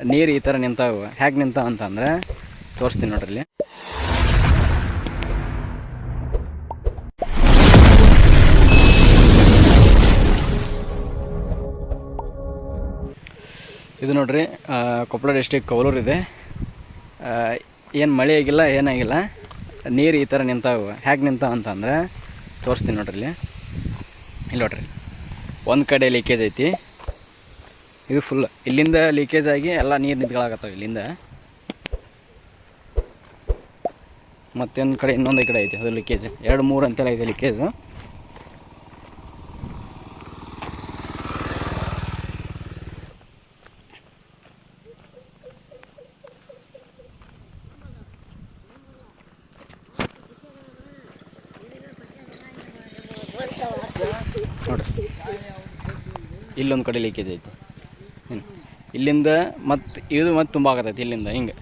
ನೀರು ಈ ಥರ ನಿಂತಾವು ಹೇಗೆ ನಿಂತಾವ ಅಂತಂದ್ರೆ ತೋರಿಸ್ತೀನಿ ನೋಡ್ರಿ ಇದು ನೋಡ್ರಿ ಕೊಪ್ಪಳ ಡಿಸ್ಟಿಕ್ ಕೌಲೂರು ಇದೆ. ಏನು ಮಳೆ ಆಗಿಲ್ಲ ಏನಾಗಿಲ್ಲ ನೀರು ಈ ಥರ ನಿಂತಾವು ಹೇಗೆ ನಿಂತಾವ ಅಂತಂದ್ರೆ ತೋರಿಸ್ತೀನಿ ನೋಡ್ರಿ ಇಲ್ಲಿ. ಇಲ್ಲಿ ನೋಡ್ರಿ, ಒಂದು ಕಡೆ ಲೀಕೇಜ್ ಐತಿ. ಇದು ಫುಲ್ ಇಲ್ಲಿಂದ ಲೀಕೇಜ್ ಆಗಿ ಎಲ್ಲ ನೀರು ನಿಂತ್ಕೊಳಕತ್ತಾವ ಇಲ್ಲಿಂದ. ಮತ್ತೊಂದು ಕಡೆ, ಇನ್ನೊಂದು ಕಡೆ ಐತಿ, ಅದು ಲೀಕೇಜ್ ಎರಡು, ಮೂರು ಅಂತೆಲ್ಲ ಇದೆ ಲೀಕೇಜು ಇಲ್ಲೊಂದು ಕಡೆ ಲೀಕೇಜ್ ಐತಿ. ಇಲ್ಲಿಂದ ಮತ್ತು ಇದು ಮತ್ತೆ ತುಂಬ ಆಗತೈತಿ ಇಲ್ಲಿಂದ, ಹಿಂಗೆ.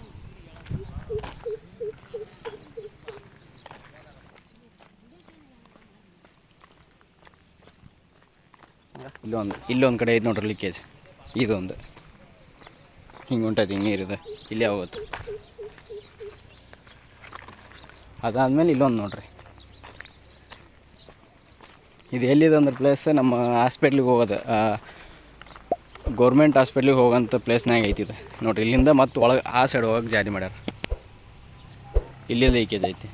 ಇಲ್ಲೊಂದು ಇಲ್ಲೊಂದು ಕಡೆ ಐತೆ ನೋಡ್ರಿ ಲೀಕೇಜ್ ಇದೊಂದು ಹಿಂಗೆ ಉಂಟೈತಿ, ಹಿಂಗೆ ನೀರಿದೆ. ಇಲ್ಲೇ ಹೋಗುತ್ತೆ ಅದಾದಮೇಲೆ ಇಲ್ಲೊಂದು ನೋಡ್ರಿ. ಇದು ಎಲ್ಲಿದೆ ಅಂದ್ರೆ ಪ್ಲೇಸ್ ನಮ್ಮ ಹಾಸ್ಪಿಟ್ಲಿಗೆ ಹೋಗೋದು. ಗೌರ್ಮೆಂಟ್ ಹಾಸ್ಪಿಟ್ಲಿಗೆ ಹೋಗೋಂಥ ಪ್ಲೇಸ್ನಾಗ ಐತಿ ಇದು ನೋಡಿರಿ, ಇಲ್ಲಿಂದ ಮತ್ತೆ ಒಳಗೆ ಆ ಸೈಡ್ ಹೋಗಕ್ಕೆ ಜಾರಿ ಮಾಡ್ಯಾರ. ಇಲ್ಲೇ ಲೀಕೇಜ್ ಐತಿ.